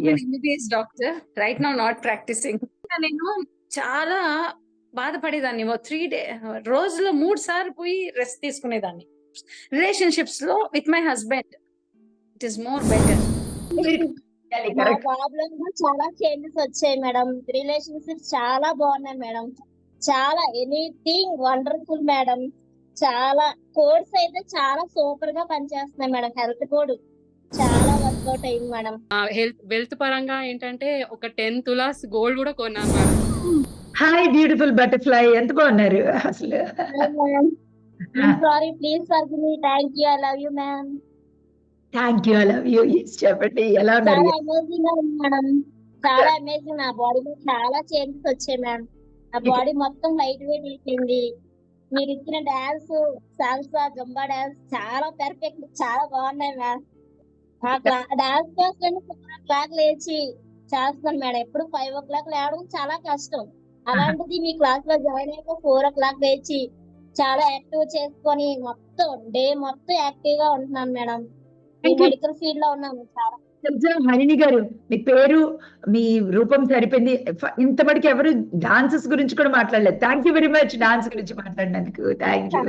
Yes. MBBS doctor right now not practising నేను చాలా బాధపడేదాన్ని. ఓ three day రోజులో మూడు సార్లు పోయి రెస్ట్ తీసుకునేదాన్ని. రిలేషన్షిప్స్లో with my husband it is more better మా ప్రాబ్లమ్ చాలా చేంజెస్ వచ్చాయి మేడం రిలేషన్షిప్స్ చాలా బాగున్నాయి మేడం చాలా ఎనీథింగ్ వండర్ఫుల్ మేడం చాలా కోడ్స్ అయితే చాలా సూపర్గా పనిచేస్తున్నాయి మేడం హెల్త్ కోడ్ చాలా వర్కౌట్ అయింది మేడం. హెల్త్ వెల్త్ పరంగా ఏంటంటే ఒక టెన్ తులాస్ గోల్డ్ కూడా కొన్నాను మేడం. హాయ్ బ్యూటిఫుల్ బటర్ఫ్లై ఎంత బాగున్నారు అసలు? Sorry please for me thank you I love you ma'am thank you I love you చెప్పండి. ఎలా ఉన్నారు? మేడం. చాలా అమేజింగ్ నా బాడీలో చాలా చేంజెస్ వచ్చాయి మ్యామ్ నా బాడీ మొత్తం లైట్ వెయిట్ అయిపోయింది. మీరు ఇచ్చిన డాన్స్ సాల్సా జంబా డాన్స్ చాలా పర్ఫెక్ట్ చాలా బాగున్నాయి ma'am dance class four o'clock లేచి చేస్తాను మేడం. ఎప్పుడు ఫైవ్ ఓ క్లాక్ లేవడం చాలా కష్టం. అలాంటిది మీ క్లాస్లో జాయిన్ అయ్యాక ఫోర్ ఓ క్లాక్ లేచి చాలా యాక్టివ్ చేసుకొని మొత్తం డే మొత్తం యాక్టివ్గా ఉంటున్నాను మేడం. మెడికల్ ఫీల్డ్లో ఉన్నాను చాలా. హరిణి గారు మీ పేరు మీ రూపం సరిపోయింది. ఇంతవరకు ఎవరు డాన్సెస్ గురించి కూడా మాట్లాడలేదు. Thank you very much dance గురించి మాట్లాడినందుకు. Thank you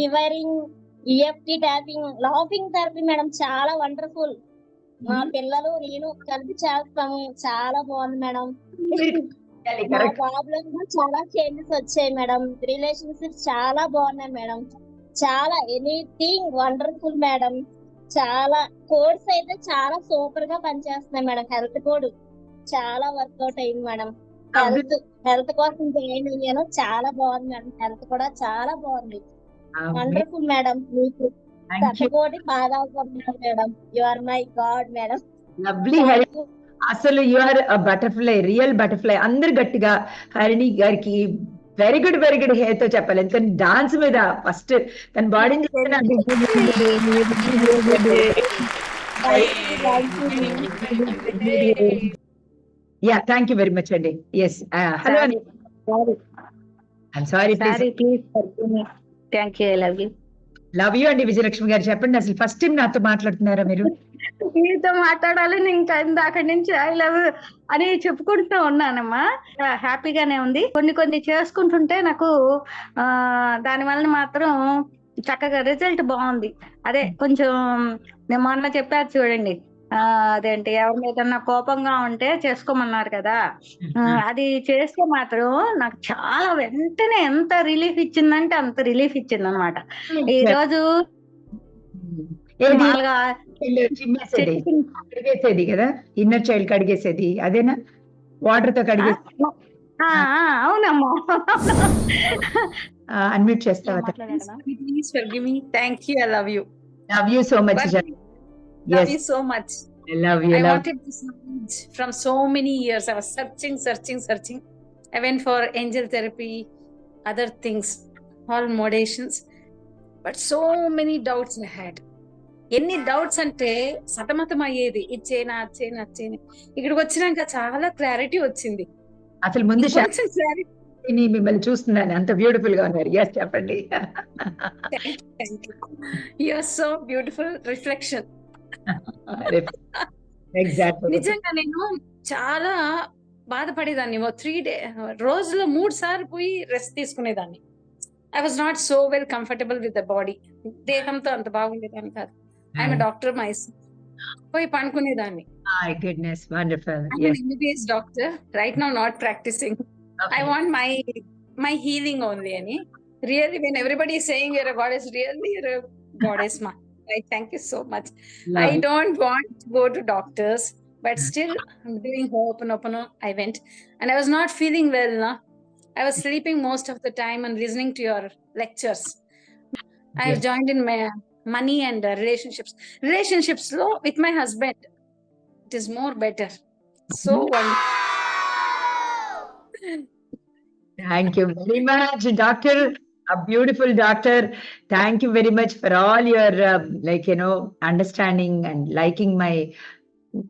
rewiring EFT tapping laughing therapy madam చాలా వండర్ఫుల్ మా పిల్లలు నేను కలిపి చేస్తాము. చాలా బాగుంది మేడం మా ప్రాబ్లమ్ చాలా చేంజెస్ వచ్చాయి మేడం రిలేషన్షిప్స్ చాలా బాగున్నాయి మేడం చాలా ఎనీథింగ్ వండర్ఫుల్ మేడం చాలా కోడ్స్ అయితే చాలా సూపర్గా పనిచేస్తున్నాయి మేడం హెల్త్ కోడ్ చాలా వర్కౌట్ అయింది మేడం హెల్త్ హెల్త్ కోసం జాయిన్ అయ్యాను. చాలా బాగుంది మేడం హెల్త్ కూడా చాలా బాగుంది. వండర్ఫుల్ మేడం మీకు బాగా అవుతుంది madam you are my god madam lovely Hari అసలు you are butterfly real butterfly అందరు గట్టిగా హరిణి గారికి very good very good hey తో చెప్పాలి. ఎందుకంటే డాన్స్ మీద ఫస్ట్ తన బాడీని yeah thank you very much అండి yes hello I'm sorry please sorry please thank you I love you love you అండి విజయలక్ష్మి గారు. చెప్పండి అసలు ఫస్ట్ టైం నాతో మాట్లాడుతున్నారా మీరు? మీతో మాట్లాడాలని ఇంకా ఇందాక నుంచి ఐ లవ్ అని చెప్పుకుంటూ ఉన్నానమ్మా. హ్యాపీగానే ఉంది. కొన్ని కొన్ని చేసుకుంటుంటే నాకు ఆ దాని వలన మాత్రం చక్కగా రిజల్ట్ బాగుంది. అదే కొంచెం నేను మొన్న చెప్పారు చూడండి. ఆ అదేంటి ఎవరి మీద కోపంగా ఉంటే చేసుకోమన్నారు కదా. అది చేస్తే మాత్రం నాకు చాలా వెంటనే ఎంత రిలీఫ్ ఇచ్చిందంటే అంత రిలీఫ్ ఇచ్చింది అనమాట ఈ రోజు కడిగేసేది కదా? ఇన్నర్ చైల్డ్ కడిగేసేది. అదేనా? వాటర్తో కడిగేసి ఆ, ఆ, అవునమ్మా. అన్మ్యూట్ చేస్తావా? మీ thank you I love you love you so much But- love you so much love you I love wanted this knowledge from so many years. I was searching, searching, searching. I went for angel therapy, other things, all modations, but so many doubts I had. ఎన్ని doubts అంటే సతమతం అయ్యేది ఇచ్చేనా అచ్చేనా అచ్చేనా ఇక్కడికి వచ్చినాక చాలా clarity వచ్చింది అసలు ముందు మిమ్మల్ని చూస్తున్నాను అంత బ్యూటిఫుల్గా ఉన్నారు ఎస్ చెప్పండి you. So beautiful reflection. Exact నిజంగా నేను చాలా బాధపడేదాన్ని. ఓ త్రీ డే రోజులో మూడు సార్లు పోయి rest తీసుకునేదాన్ని. I was not so well comfortable with the body దేహంతో అంత బాగుండేదాన్ని కాదు. ఐఎమ్ డాక్టర్ మైస్ పోయి పనుకునేదాన్ని. MBBS doctor right now not practising I want my my healing only అని really when everybody saying you're goddess really you're goddess మా I thank you so much. Love I don't want to go to doctors, but still I'm doing during Ho'oponopono, I went and I was not feeling well. Na? I was sleeping most of the time and listening to your lectures. I have yes. joined in my money and uh, relationships. Relationships low with my husband. It is more better. So wonderful. Thank you very much, Dr a beautiful doctor. Thank you very much for all your um, like you know understanding and liking my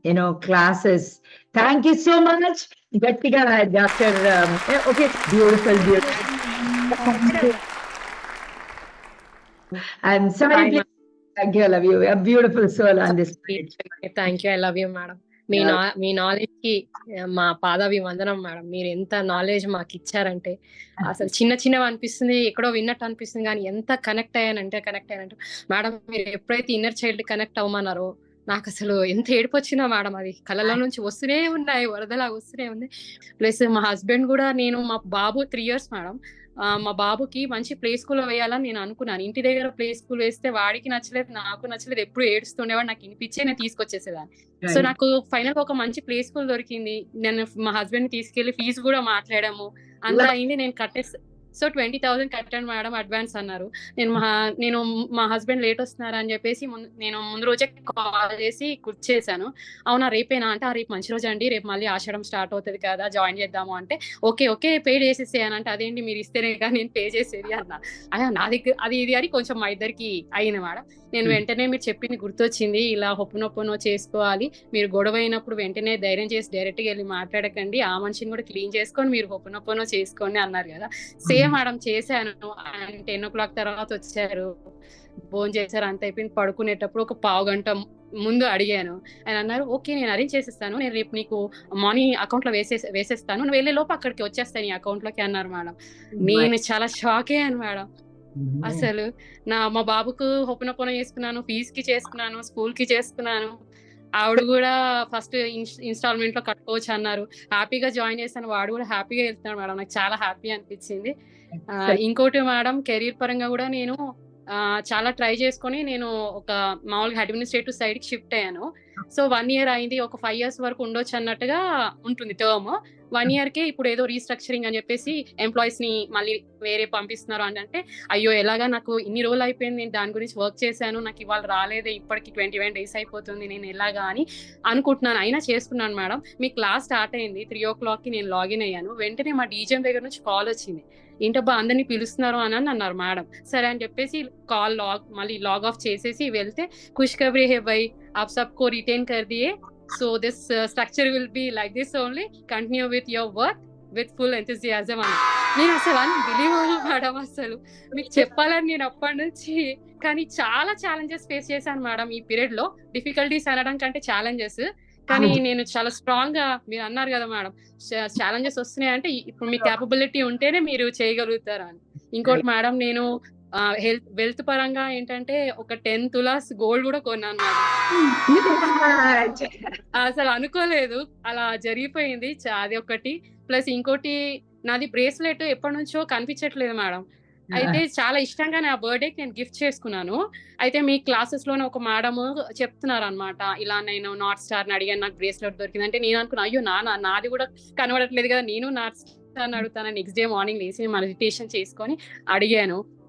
you know classes. Thank you so much. Gattiga, doctor um, eh, okay. Beautiful beautiful. I'm sorry you, I love you. A beautiful soul on this page. thank you. I love you madam. మీ. నా మీ నాలెడ్జ్కి మా పాదాభివందనం madam. మీరు ఎంత knowledge మాకు ఇచ్చారంటే అసలు చిన్న చిన్నవి అనిపిస్తుంది ఎక్కడో విన్నట్టు అనిపిస్తుంది కానీ ఎంత కనెక్ట్ అయ్యానంటే కనెక్ట్ అయ్యానంటే మేడం మీరు ఎప్పుడైతే ఇన్నర్ చైల్డ్ కనెక్ట్ అవ్వమన్నారో నాకు అసలు ఎంత ఏడుపు వచ్చిందా మేడం అది. కళ్ళలో నుంచి వస్తూనే ఉన్నాయి వరదలా వస్తూనే ఉంది. ప్లస్ మా హస్బెండ్ కూడా నేను మా బాబు త్రీ ఇయర్స్ మేడం. మా బాబుకి మంచి ప్లే స్కూల్ వేయాలని నేను అనుకున్నాను. ఇంటి దగ్గర ప్లే స్కూల్ వేస్తే వాడికి నచ్చలేదు నాకు నచ్చలేదు ఎప్పుడు ఏడుస్తుండేవాడు నాకు వినిపించే నేను తీసుకొచ్చేసేదాన్ని. సో నాకు ఫైనల్ ఒక మంచి ప్లే స్కూల్ దొరికింది. నేను మా హస్బెండ్ తీసుకెళ్ళి ఫీజు కూడా మాట్లాడాము. అంతా అయింది నేను కట్టేసి సో ట్వంటీ థౌసండ్ కట్టాను మేడం అడ్వాన్స్ అన్నారు. నేను మా నేను మా హస్బెండ్ లేట్ వస్తున్నారు అని చెప్పేసి ముందు- నేను ముందు రోజే కాల్ చేసి కూర్చేసాను అవునా రేపేనా? అంటే "ఆ, రేపు మంచి రోజు అండి. రేపు మళ్ళీ ఆషాఢం స్టార్ట్ అవుతుంది కదా జాయిన్ చేద్దాము అంటే ఓకే ఓకే పే చేసేసేయను అంటే అదేంటి మీరు ఇస్తేనే కానీ నేను పే చేసేది అన్న. అయ్యా నా దగ్గర అది ఇది అని కొంచెం మా ఇద్దరికి అయింది మేడం. నేను. వెంటనే మీరు చెప్పింది గుర్తొచ్చింది. ఇలా హొప్పునొప్పునో చేసుకోవాలి. మీరు గొడవ అయినప్పుడు వెంటనే ధైర్యం చేసి డైరెక్ట్గా వెళ్ళి మాట్లాడకండి. ఆ మనిషిని కూడా క్లీన్ చేసుకొని మీరు హొప్పునొప్పునో చేసుకోండి అన్నారు కదా. సేమ్ మేడం చేశాను. ఆయన టెన్ ఓ క్లాక్ తర్వాత వచ్చారు. భోజనం చేశారు అంత అయిపోయింది. పడుకునేటప్పుడు ఒక పావు గంట ముందు అడిగాను. ఆయన అన్నారు ఓకే నేను అరేంజ్ చేసేస్తాను. నేను రేపు నీకు మార్నింగ్ అకౌంట్లో వేసే వేసేస్తాను. నువ్వు వెళ్ళే లోపు అక్కడికి వచ్చేస్తాను ఈ అకౌంట్లోకి అన్నారు మేడం. నేను చాలా షాక్ అయ్యాను మేడం. అసలు నా మా బాబుకు హొప్పనొప్పన చేసుకున్నాను. ఫీజ్కి చేసుకున్నాను. స్కూల్కి చేసుకున్నాను. ఆవిడ కూడా ఫస్ట్ ఇన్స్టాల్మెంట్లో కట్టుకోవచ్చు అన్నారు. హ్యాపీగా జాయిన్ చేశాను. వాడు కూడా హ్యాపీగా వెళ్తున్నాడు మేడం. నాకు చాలా హ్యాపీ అనిపించింది. ఇంకోటి మేడం కెరీర్ పరంగా కూడా నేను చాలా ట్రై చేసుకొని నేను ఒక మామూలుగా అడ్మినిస్ట్రేటివ్ సైడ్కి షిఫ్ట్ అయ్యాను. సో వన్ ఇయర్ అయింది. ఒక ఫైవ్ ఇయర్స్ వరకు ఉండొచ్చు అన్నట్టుగా ఉంటుంది టర్మ్ వన్ ఇయర్ కే ఇప్పుడు ఏదో రీస్ట్రక్చరింగ్ అని చెప్పేసి ఎంప్లాయీస్ని మళ్ళీ వేరే పంపిస్తున్నారు అని అంటే అయ్యో ఎలాగా నాకు ఇన్ని రోజులు అయిపోయింది నేను దాని గురించి వర్క్ చేశాను నాకు ఇవాళ రాలేదే ఇప్పటికి ట్వంటీ వన్ డేస్ అయిపోతుంది నేను ఎలాగా అని అనుకుంటున్నాను. అయినా చేసుకున్నాను మేడం. మీ క్లాస్ స్టార్ట్ అయింది త్రీ ఓ క్లాక్కి నేను లాగిన్ అయ్యాను. వెంటనే మా డీజెం దగ్గర నుంచి కాల్ వచ్చింది. ఏంటబ్బా అందరినీ పిలుస్తున్నారు అని అని అన్నారు మేడం. సరే అని చెప్పేసి కాల్ లాగ్ మళ్ళీ లాగ్ ఆఫ్ చేసేసి వెళ్తే ఖుష్ ఖుష్ఖబరీ హే బై ఆప్ సబ్కో రిటైన్ కర్దియే so this uh, structure will be like this only. Continue with your work with full enthusiasm అని నేను అసలు అన్బిలీవబుల్ మేడం అసలు. మీకు చెప్పాలని నేను అప్పటి నుంచి కానీ చాలా ఛాలెంజెస్ ఫేస్ చేశాను మేడం ఈ పీరియడ్లో. డిఫికల్టీస్ అనడం కంటే ఛాలెంజెస్ కానీ. నేను చాలా స్ట్రాంగ్గా మీరు అన్నారు కదా మేడం ఛాలెంజెస్ వస్తున్నాయి అంటే ఇప్పుడు మీ క్యాపబిలిటీ ఉంటేనే మీరు చేయగలుగుతారు అని. ఇంకోటి మేడం నేను హెల్త్ వెల్త్ పరంగా ఏంటంటే ఒక టెన్ తులాస్ గోల్డ్ కూడా కొన్నాను అసలు అనుకోలేదు. అలా జరిగిపోయింది. అది ఒకటి. ప్లస్ ఇంకోటి నాది బ్రేస్లెట్ ఎప్పటి నుంచో కనిపించట్లేదు మేడం. అయితే చాలా ఇష్టంగా నా బర్త్డేకి నేను గిఫ్ట్ చేసుకున్నాను. అయితే మీ క్లాసెస్లోనే ఒక మేడం చెప్తున్నారు అనమాట ఇలా నేను నార్త్ స్టార్ అడిగాను నాకు బ్రేస్లెట్ దొరికింది అంటే నేను అనుకున్నా అయ్యో నా నా- నాది కూడా కనబడట్లేదు కదా నేను నార్త్ స్టార్ అడుగుతాను నెక్స్ట్ డే మార్నింగ్ లేచి మెడిటేషన్ చేసుకొని అడిగాను.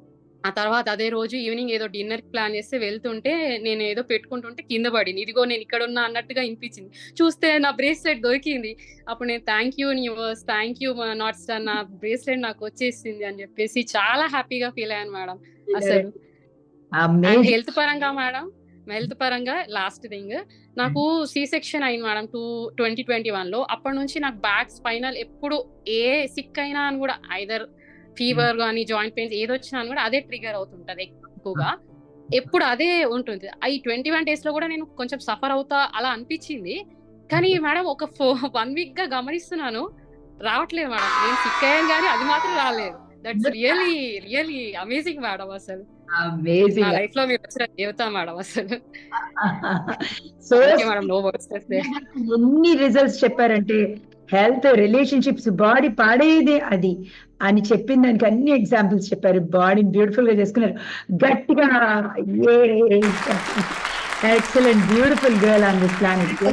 ఆ తర్వాత అదే రోజు ఈవినింగ్ ఏదో డిన్నర్ ప్లాన్ చేస్తే వెళ్తుంటే నేను ఏదో పెట్టుకుంటుంటే కింద పడింది. ఇదిగో నేను ఇక్కడ ఉన్నా అన్నట్టుగా అనిపించింది. చూస్తే నా బ్రేస్లెట్ దొరికింది. అప్పుడు నేను thank you universe thank you north star నా బ్రేస్లెట్ నాకు వచ్చేసింది అని చెప్పేసి చాలా హ్యాపీగా ఫీల్ అయ్యాను మేడం అసలు. హెల్త్ పరంగా మేడం హెల్త్ పరంగా లాస్ట్ థింగ్. నాకు సి సెక్షన్ అయింది మేడం టూ ట్వంటీ ట్వంటీ వన్లో అప్పటి నుంచి నాకు బ్యాక్ స్పైనల్ ఎప్పుడు ఏ సిక్ అయినా అని కూడా ఐదర్ ఫీవర్ కానీ జాయింట్ పెయిన్స్ ఏది వచ్చినా కూడా అదే ట్రిగర్ అవుతుంటది ఎక్కువగా. ఎప్పుడు అదే ఉంటుంది. ఈ ట్వంటీ వన్ డేస్లో కూడా నేను కొంచెం సఫర్ అవుతా అలా అనిపించింది. కానీ మేడం ఒక ఫో వన్ వీక్గా గమనిస్తున్నాను. రావట్లేదు మేడం. నేను సిక్ అయ్యాను కానీ అది మాత్రం రాలేదు. That's really really amazing madam అసలు. అమేజింగ్ లైఫ్లో మీరు వచ్చిన దేవత మేడం అసలు. సో మేడం నో ఎన్ని రిజల్ట్స్ చెప్పారంటే హెల్త్ రిలేషన్షిప్స్ బాడీ పాడేదే అది అని చెప్పిన దానికి అన్ని ఎగ్జాంపుల్స్ చెప్పారు. బాడీని బ్యూటిఫుల్గా చేసుకున్నారు. గట్టిగా excellent beautiful girl on this planet.